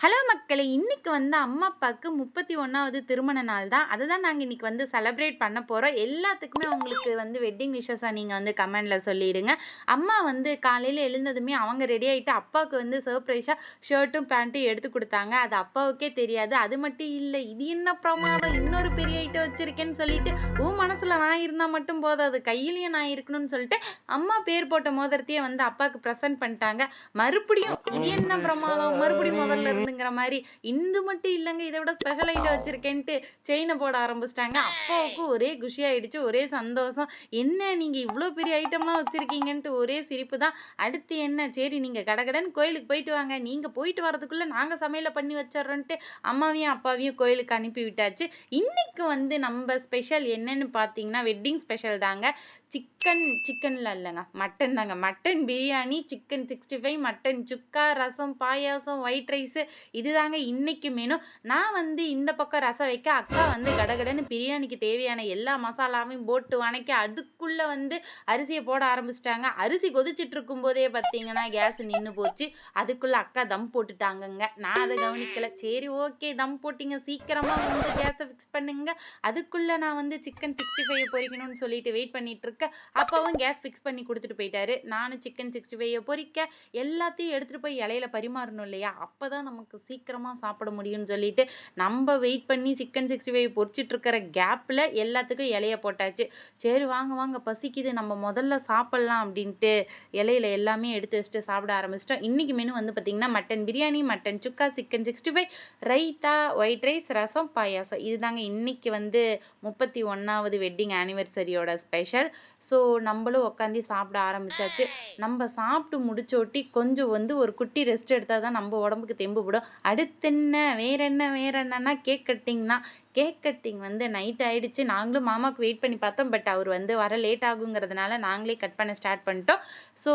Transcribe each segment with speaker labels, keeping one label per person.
Speaker 1: Hello மக்களே! இன்னைக்கு வந்து அம்மா, அப்பாவுக்கு முப்பத்தி ஒன்றாவது திருமண நாள் தான். அதை தான் நாங்கள் இன்றைக்கி வந்து செலப்ரேட் பண்ண போகிறோம் எல்லாத்துக்குமே அவங்களுக்கு வந்து வெட்டிங் விஷஸாக நீங்கள் வந்து கமெண்ட்டில் சொல்லிடுங்க. அம்மா வந்து காலையில் எழுந்ததுமே அவங்க ரெடி ஆகிட்டு அப்பாவுக்கு வந்து சர்ப்ரைஸாக ஷர்ட்டும், பேண்ட்டும் எடுத்து கொடுத்தாங்க அது அப்பாவுக்கே தெரியாது. அது மட்டும் இல்லை இது என்ன பிரமாதம்! இன்னொரு பெரிய ஐட்டம் வச்சுருக்கேன்னு சொல்லிட்டு, உன் மனசில் நான் இருந்தால் மட்டும் போதாது, கையிலையும் நான் இருக்கணும்னு சொல்லிட்டு, அம்மா பேர் போட்ட மோதிரத்தையே வந்து அப்பாவுக்கு ப்ரெசென்ட் பண்ணிட்டாங்க. மறுபடியும் இது என்ன பிரமாதம்! மறுபடியும் முதல்ல இருந்துங்கிற மாதிரி இந்து மட்டும் இல்லைங்க இதை விட ஸ்பெஷல் ஐட்டம் வச்சிருக்கேன்ட்டு போட ஆரம்பிச்சிட்டாங்க அப்பாவுக்கும் ஒரே குஷி ஆயிடுச்சு. ஒரே சந்தோஷம். என்ன நீங்கள் இவ்வளோ பெரிய ஐட்டம்லாம் வச்சுருக்கீங்கன்ட்டு ஒரே சிரிப்பு தான். அடுத்து என்ன, சரி நீங்கள் கடகடன் கோயிலுக்கு போயிட்டு வாங்க. நீங்கள் போயிட்டு வரதுக்குள்ளே நாங்கள் சமையலை பண்ணி வச்சிட்றோன்ட்டு அம்மாவையும், அப்பாவையும் கோயிலுக்கு அனுப்பி விட்டாச்சு. இன்றைக்கு வந்து நம்ம ஸ்பெஷல் என்னன்னு பார்த்தீங்கன்னா, வெட்டிங் ஸ்பெஷல் தாங்க. சிக்கன் சிக்கன்லாம் இல்லைங்க மட்டன் தாங்க. மட்டன் பிரியாணி, சிக்கன் 65, மட்டன் சுக்கா, ரசம், பாயாசம், ஒயிட் ரைஸு இதுதாங்க இன்னைக்கு மெனு. நான் வந்து இந்த பக்கம் ரசம் வைக்க, அக்கா வந்து கடகடன்னு பிரியாணிக்கு தேவையான எல்லா மசாலாவையும் போட்டு வணக்கி, அதுக்குள்ளே வந்து அரிசியை போட ஆரம்பிச்சிட்டாங்க அரிசி கொதிச்சுட்டு இருக்கும்போதே பார்த்தீங்கன்னா, கேஸ் நின்று போச்சு. அதுக்குள்ளே அக்கா தம் போட்டுட்டாங்கங்க. நான் அதை கவனிக்கலை சரி ஓகே தம் போட்டிங்க சீக்கிரமாக வந்து கேஸை ஃபிக்ஸ் பண்ணுங்க. அதுக்குள்ளே நான் வந்து சிக்கன் சிக்ஸ்டி ஃபைவ் பொறிக்கணும்னு சொல்லிட்டு வெயிட் பண்ணிகிட்ருக்கேன் அப்போவும் அப்பாவும் கேஸ் ஃபிக்ஸ் பண்ணி கொடுத்துட்டு போயிட்டாரு. நானும் சிக்கன் 65 பொரிக்க, எல்லாத்தையும் எடுத்துகிட்டு போய் இலையில பரிமாறணும் இல்லையா? அப்போ தான் நமக்கு சீக்கிரமாக சாப்பிட முடியும்னு சொல்லிட்டு, நம்ம வெயிட் பண்ணி சிக்கன் சிக்ஸ்டி ஃபைவ் பொறிச்சிட்ருக்கிற கேப்பில் எல்லாத்துக்கும் இலைய போட்டாச்சு. சரி வாங்க வாங்க பசிக்குது, நம்ம முதல்ல சாப்பிட்லாம் அப்படின்ட்டு இலையில எல்லாமே எடுத்து வச்சுட்டு சாப்பிட ஆரம்பிச்சிட்டோம் இன்றைக்கி மெனு வந்து பார்த்திங்கன்னா மட்டன் பிரியாணி, மட்டன் சுக்கா, சிக்கன் 65, ரைத்தா, ஒயிட் ரைஸ், ரசம், பாயாசம். இதுதாங்க இன்றைக்கி வந்து 31வது வெட்டிங் ஆனிவர்சரியோட ஸ்பெஷல். ஸோ நம்மளும் உட்காந்து சாப்பிட ஆரம்பிச்சாச்சு. நம்ம சாப்பிட்டு முடிச்சோட்டி கொஞ்சம் வந்து ஒரு குட்டி ரெஸ்ட் எடுத்தால் தான் நம்ம உடம்புக்கு தெம்புபடும். அடுத்தென்ன, வேற என்னன்னா கேக் கட்டிங்னா கேக் கட்டிங் வந்து நைட் ஆயிடுச்சு. நாங்களும் மாமாவுக்கு வெயிட் பண்ணி பார்த்தோம். பட் அவர் வந்து வர லேட் ஆகுங்கிறதுனால நாங்களே கட் பண்ண ஸ்டார்ட் பண்ணிட்டோம். ஸோ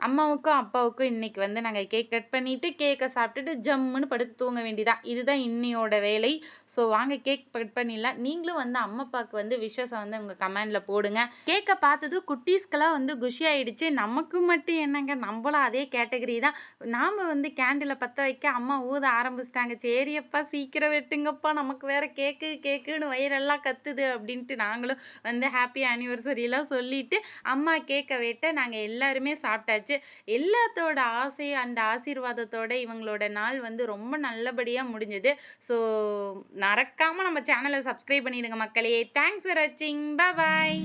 Speaker 1: அம்மாவுக்கும், அப்பாவுக்கும் இன்னைக்கு வந்து நாங்கள் கேக் கட் பண்ணிட்டு, கேக்கை சாப்பிட்டுட்டு ஜம்முன்னு படுத்து தூங்க வேண்டியதான். இதுதான் இன்னையோட வேலை. ஸோ வாங்க கேக் கட் பண்ணிடலாம். நீங்களும் வந்து அம்மா, அப்பாவுக்கு வந்து விஷஸ வந்து உங்கள் கமெண்டில் போடுங்க. கேக்கை பார்த்ததும் குட்டீஸ்க்கெல்லாம் வந்து குஷி ஆயிடுச்சு. நமக்கு மட்டும் என்னங்க, நம்மளும் அதே கேட்டகரி தான். நாம் வந்து கேண்டிலை பற்ற வைக்க, அம்மா ஊத ஆரம்பிச்சிட்டாங்க சரி அப்பா சீக்கிரம் வெட்டுங்கப்பா, நமக்கு வேற கேக்கு கேக்குன்னு வயிறெல்லாம் கத்துது அப்படின்ட்டு நாங்களும் வந்து ஹாப்பி ஆனிவர்சரிலாம் சொல்லிட்டு, அம்மா கேக்கை வெட்ட நாங்கள் எல்லாருமே சாப்பிட்டாச்சு. எல்லாத்தோட ஆசை அண்ட் ஆசீர்வாதத்தோட இவங்களோட நாள் வந்து ரொம்ப நல்லபடியாக முடிஞ்சது. ஸோ மறக்காமல் நம்ம சேனலை சப்ஸ்கிரைப் பண்ணிடுங்க மக்களே. தேங்க்ஸ் ஃபார் வாட்சிங். பாய்.